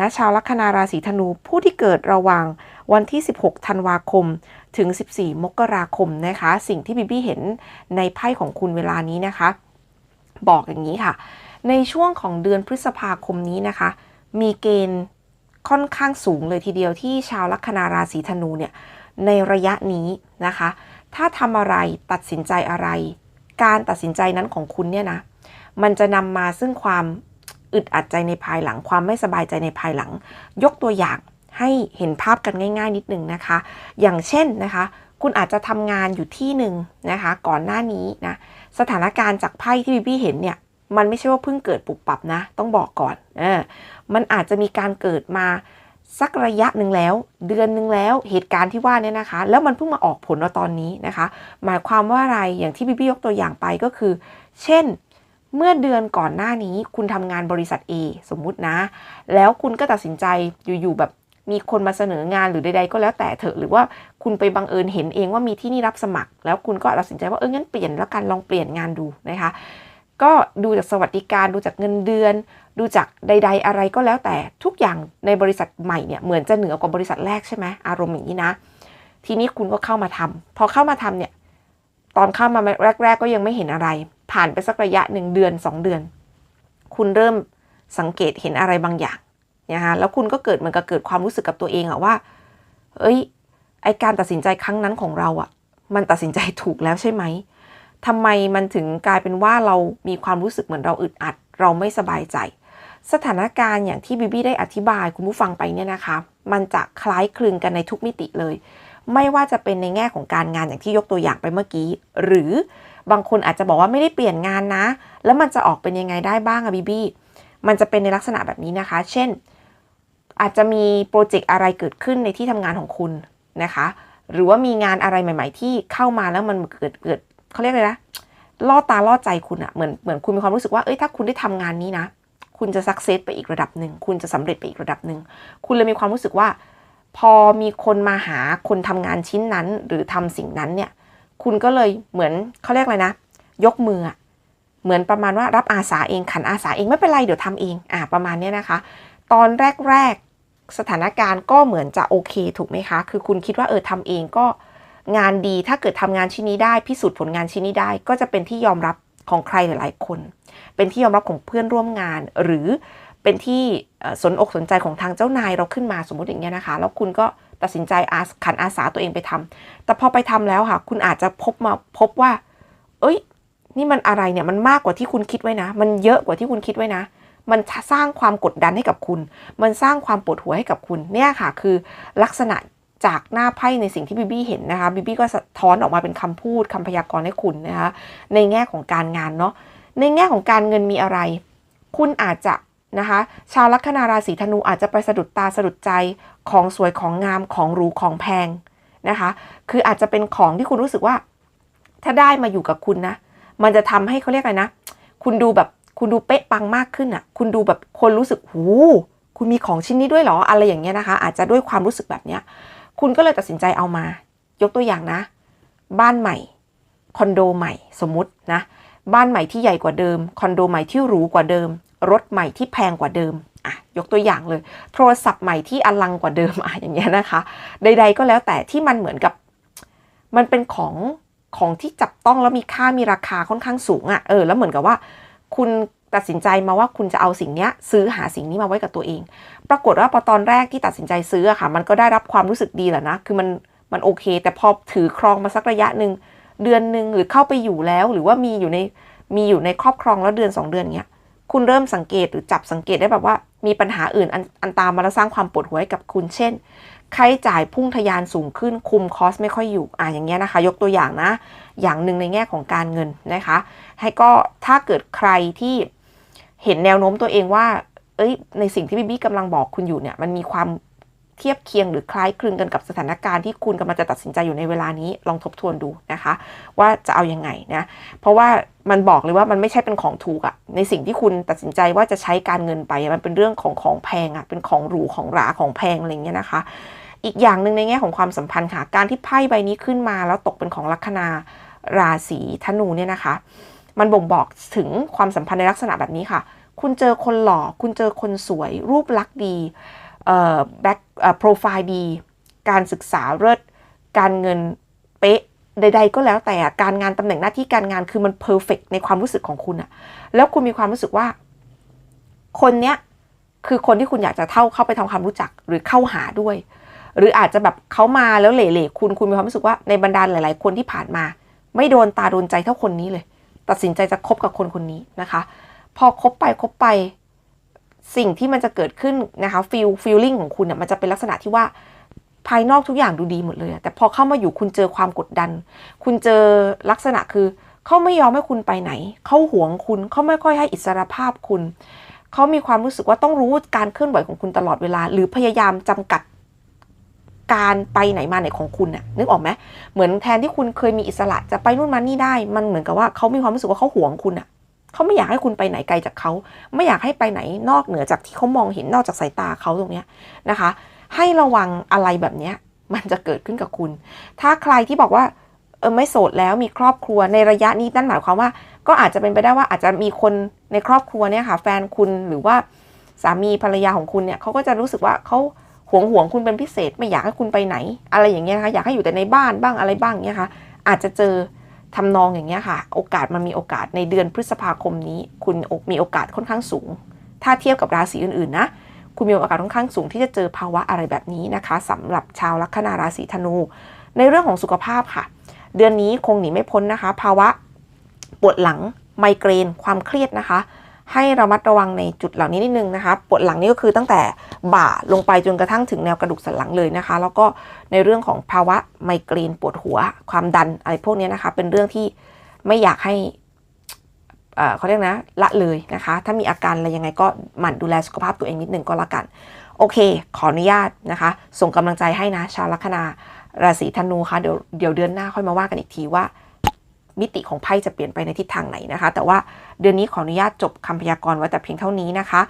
นะชาวลัคนาราศีธนูผู้ที่เกิดระหว่างวันที่ 16 ธันวาคม ถึง 14 มกราคมนะคะ สิ่งที่บิบี้เห็นในไพ่ของคุณเวลานี้นะคะ บอกอย่างนี้ค่ะ ในช่วงของเดือนพฤษภาคมนี้นะคะ มีเกณฑ์ค่อนข้างสูงเลยทีเดียวที่ชาวลัคนาราศีธนูเนี่ยในระยะนี้นะคะ ถ้าทำอะไรตัดสินใจอะไร การตัดสินใจนั้นของคุณเนี่ยนะมันจะนำมาซึ่งความ อึดอัดใจในภายหลัง ความไม่สบายใจในภายหลัง ยกตัวอย่างให้เห็นภาพกันง่าย ๆ นิดนึงนะคะ อย่างเช่นนะคะ คุณอาจจะทำงานอยู่ที่หนึ่งนะคะ ก่อนหน้านี้นะสถานการณ์จากไพ่ที่บิบี้เห็นเนี่ยมันไม่ใช่ว่าเพิ่งเกิดปุบปับนะ ต้องบอกก่อนเออมันอาจจะมีการเกิดมาสักระยะหนึ่งแล้ว เดือนหนึ่งแล้วเหตุการณ์ที่ว่าเนี่ยนะคะ แล้วมันเพิ่งมาออกผลเอาตอนนี้นะคะ หมายความว่าอะไรอย่างที่บิบี้ยกตัวอย่างไปก็คือ เช่น เมื่อเดือนก่อนหน้านี้คุณทำงานบริษัท A สมมุตินะ แล้วคุณก็ตัดสินใจอยู่ๆแบบมีคนมาเสนองานหรือใดๆก็แล้วแต่เถอะหรือว่าคุณไปบังเอิญเห็นเองว่ามีที่นี่รับสมัคร แล้วคุณก็ตัดสินใจว่าเอองั้นเปลี่ยนแล้วกันลองเปลี่ยนงานดูนะคะ ก็ดูจากสวัสดิการดูจากเงินเดือน ดูจากใด ๆ อะไรก็แล้วแต่ทุกอย่างในบริษัทใหม่เนี่ยเหมือนจะเหนือกว่าบริษัทแรกใช่ไหมอารมณ์อย่างนี้นะ ทีนี้คุณก็เข้ามาทำพอเข้ามาทำเนี่ยตอนเข้ามาแรก ๆ ก็ยังไม่เห็นอะไร ผ่านไปสักระยะหนึ่งเดือนสองเดือน คุณเริ่มสังเกตเห็นอะไรบางอย่างนะคะแล้วคุณก็เกิดเหมือนกับเกิดความรู้สึกกับตัวเองอะว่า เอ้ย ไอการตัดสินใจครั้งนั้นของเราอะมันตัดสินใจถูกแล้วใช่ไหมทำไมมันถึงกลายเป็นว่าเรามีความรู้สึกเหมือนเราอึดอัด เราไม่สบายใจ สถานการณ์อย่างที่บิบี้ได้อธิบายคุณผู้ฟังไปเนี่ยนะคะ มันจะคล้ายคลึงกันในทุกมิติเลย ไม่ว่าจะเป็นในแง่ของการงานอย่างที่ยกตัวอย่างไปเมื่อกี้ หรือบางคนอาจจะบอกว่าไม่ได้เปลี่ยนงานนะ แล้วมันจะออกเป็นยังไงได้บ้างอะบิบี้มันจะเป็นในลักษณะแบบนี้นะคะ เช่น อาจจะมีโปรเจกต์อะไรเกิดขึ้นในที่ทำงานของคุณนะคะ หรือว่ามีงานอะไรใหม่ ๆ ที่เข้ามาแล้วมันเกิดเกิดเขาเรียกเลยนะล่อตาล่อใจคุณอะเหมือนเหมือนคุณมีความรู้สึกว่าเอ้ยถ้าคุณได้ทำงานนี้นะ คุณจะสักเซสไปอีกระดับหนึ่งคุณจะสำเร็จไปอีกระดับหนึ่งคุณเลยมีความรู้สึกว่า พอมีคนมาหาคนทำงานชิ้นนั้น หรือทำสิ่งนั้นเนี่ย คุณก็เลยเหมือนเขาเรียกอะไรนะ ยกมือเหมือนประมาณว่ารับอาสาเองขันอาสาเองไม่เป็นไรเดี๋ยวทำเองอ่าประมาณนี้นะคะ ตอนแรกๆสถานการณ์ก็เหมือนจะโอเคถูกไหมคะ คือคุณคิดว่าเออทำเองก็งานดีถ้าเกิดทำงานชิ้นนี้ได้ พิสูจน์ผลงานชิ้นนี้ได้ ก็จะเป็นที่ยอมรับของใครหลาย ๆ คน เป็นที่ยอมรับของเพื่อนร่วมงาน หรือ เป็นที่สนอกสนใจของทางเจ้านายเราขึ้นมาสมมติอย่างเงี้ยนะคะ แล้วคุณก็ตัดสินใจอาขันอาสาตัวเองไปทำแต่พอไปทำแล้วค่ะ คุณอาจจะพบมาพบว่า เอ้ย นี่มันอะไรเนี่ยมันมากกว่าที่คุณคิดไว้นะ มันเยอะกว่าที่คุณคิดไว้นะ มันสร้างความกดดันให้กับคุณ มันสร้างความปวดหัวให้กับคุณเนี่ยค่ะ คือลักษณะจากหน้าไพ่ในสิ่งที่บิบี้เห็นนะคะบิบี้ก็สะท้อนออกมาเป็นคำพูดคำพยากรณ์ให้คุณนะคะในแง่ของการงานเนาะในแง่ของการเงินมีอะไร คุณอาจจะ นะคะ ชาวลัคนาราศีธนูอาจจะไปสะดุดตาสะดุดใจของสวยของงามของหรูของแพงนะคะ คืออาจจะเป็นของที่คุณรู้สึกว่า ถ้าได้มาอยู่กับคุณนะ มันจะทำให้เขาเรียกอะไรนะ คุณดูแบบคุณดูเป๊ะปังมากขึ้นอะ่ะ คุณดูแบบคนรู้สึกหูคุณมีของชิ้นนี้ด้วยเหรออะไรอย่างเงี้ยนะคะ อาจจะด้วยความรู้สึกแบบเนี้ย คุณก็เลยตัดสินใจเอามา ยกตัวอย่างนะ บ้านใหม่คอนโดใหม่สมมุตินะบ้านใหม่ที่ใหญ่กว่าเดิม คอนโดใหม่ที่หรูกว่าเดิม รถใหม่ที่แพงกว่าเดิมอะยกตัวอย่างเลย โทรศัพท์ใหม่ที่อลังกว่าเดิมอะอย่างเงี้ยนะคะ ใด ๆ ก็แล้วแต่ที่มันเหมือนกับ มันเป็นของของที่จับต้องแล้วมีค่ามีราคาค่อนข้างสูงอะ่ะเออแล้วเหมือนกับว่า คุณตัดสินใจมาว่าคุณจะเอาสิ่งนี้ซื้อหาสิ่งนี้มาไว้กับตัวเอง ปรากฏว่าพอตอนแรกที่ตัดสินใจซื้ออะค่ะ มันก็ได้รับความรู้สึกดีแหละนะ คือมันมันโอเค แต่พอถือครองมาสักระยะหนึ่งเดือนหนึ่งหรือเข้าไปอยู่แล้ว หรือว่ามีอยู่ในมีอยู่ในครอบครองแล้วเดือน 2 เดือนเงี้ย คุณเริ่มสังเกตหรือจับสังเกตได้แบบว่า มีปัญหาอื่นอันอนตามมาแล้วสร้างความปวดหัวให้กับคุณ เช่นค่าใช้จ่ายพุ่งทะยานสูงขึ้นคุมคอสไม่ค่อยอยู่อะอย่างเงี้ยนะคะ ยกตัวอย่างนะ อย่างหนึ่งในแง่ของการเงินนะคะ ให้ก็ถ้าเกิดใครที่เห็นแนวโน้มตัวเองว่า เอ้ย ในสิ่งที่บิบี้กำลังบอกคุณอยู่เนี่ย มันมีความ เทียบเคียงหรือคล้ายคลึงกันกับสถานการณ์ที่คุณกำลังจะตัดสินใจอยู่ในเวลานี้ลองทบทวนดูนะคะ ว่าจะเอายังไงนะ เพราะว่ามันบอกเลยว่ามันไม่ใช่เป็นของถูกอะในสิ่งที่คุณตัดสินใจว่าจะใช้การเงินไป มันเป็นเรื่องของของแพงอะเป็นของหรูของหราของแพงอะไรเงี้ยนะคะ อีกอย่างหนึ่งในแง่ของความสัมพันธ์ค่ะ การที่ไพ่ใบนี้ขึ้นมาแล้วตกเป็นของลัคนาราศีธนูเนี่ยนะคะ มันบ่งบอกถึงความสัมพันธ์ในลักษณะแบบนี้ค่ะ คุณเจอคนหล่อคุณเจอคนสวย รูปลักษณ์ดี แบ็คโปรไฟล์ดี การศึกษาเลิศการเงินเป๊ะใด ๆ ก็แล้วแต่การงานตำแหน่งหน้าที่การงานคือมันเพอร์เฟกในความรู้สึกของคุณอะแล้วคุณมีความรู้สึกว่า คนเนี้ยคือคนที่คุณอยากจะเท่าเข้าไปทำความรู้จักหรือเข้าหาด้วย หรืออาจจะแบบเขามาแล้วเหล่ๆคุณคุณมีความรู้สึกว่าในบรรดาหลาย ๆ คนที่ผ่านมา ไม่โดนตาโดนใจเท่าคนนี้เลย ตัดสินใจจะคบกับคนคนนี้นะคะ พอคบไปคบไป สิ่งที่มันจะเกิดขึ้นนะคะฟีลฟีลลิ่งของคุณเนี่ยมันจะเป็นลักษณะที่ว่าภายนอกทุกอย่างดูดีหมดเลย แต่พอเข้ามาอยู่คุณเจอความกดดัน คุณเจอลักษณะคือเขาไม่ยอมให้คุณไปไหน เขาหวงคุณ เขาไม่ค่อยให้อิสรภาพคุณ เขามีความรู้สึกว่าต้องรู้การเคลื่อนไหวของคุณตลอดเวลา หรือพยายามจำกัดการไปไหนมาไหนของคุณน่ะนึกออกไหมเหมือนแทนที่คุณเคยมีอิสระจะไปนู่นมานี่ได้ มันเหมือนกับว่าเขามีความรู้สึกว่าเขาหวงคุณอะ เขาไม่อยากให้คุณไปไหนไกลจากเขา ไม่อยากให้ไปไหนนอกเหนือจากที่เขามองเห็นนอกจากสายตาเขาตรงนี้นะคะ ให้ระวังอะไรแบบนี้มันจะเกิดขึ้นกับคุณ ถ้าใครที่บอกว่าเออไม่โสดแล้วมีครอบครัวในระยะนี้นั่นหมายความว่า ก็อาจจะเป็นไปได้ว่าอาจจะมีคนในครอบครัวเนี่ยค่ะ แฟนคุณหรือว่าสามีภรรยาของคุณเนี่ยเขาก็จะรู้สึกว่าเขาหวงหวงคุณเป็นพิเศษไม่อยากให้คุณไปไหน อะไรอย่างเงี้ยนะคะอยากให้อยู่แต่ในบ้านบ้างอะไรบ้างเงี้ยค่ะอาจจะเจอ ทำนองอย่างเงี้ยค่ะ โอกาสมันมีโอกาสในเดือนพฤษภาคมนี้ คุณมีโอกาสค่อนข้างสูง ถ้าเทียบกับราศีอื่นๆนะคุณมีโอกาสค่อนข้างสูงที่จะเจอภาวะอะไรแบบนี้นะคะสำหรับชาวลัคนาราศีธนู ในเรื่องของสุขภาพค่ะ เดือนนี้คงหนีไม่พ้นนะคะ ภาวะปวดหลังไมเกรน ความเครียดนะคะ ให้ระมัดระวังในจุดเหล่านี้นิดนึงนะคะ ปวดหลังนี่ก็คือตั้งแต่บ่าลงไปจนกระทั่งถึงแนวกระดูกสันหลังเลยนะคะ แล้วก็ในเรื่องของภาวะไมเกรนปวดหัว ความดันอะไรพวกนี้นะคะ เป็นเรื่องที่ไม่อยากให้เอ่อเขาเรียกนะละเลยนะคะ ถ้ามีอาการอะไรยังไงก็หมั่นดูแลสุขภาพตัวเองนิดนึงก็แล้วกัน โอเค ขออนุญาตนะคะ ส่งกำลังใจให้นะ ชาวลัคนาราศีธนูค่ะเดี๋ยวเดี๋ยวเดือนหน้าค่อยมาว่ากันอีกทีว่า มิติของไพ่จะเปลี่ยนไปในทิศทางไหนนะคะ แต่ว่าเดือนนี้ขออนุญาตจบคำพยากรณ์ไว้แต่เพียงเท่านี้นะคะ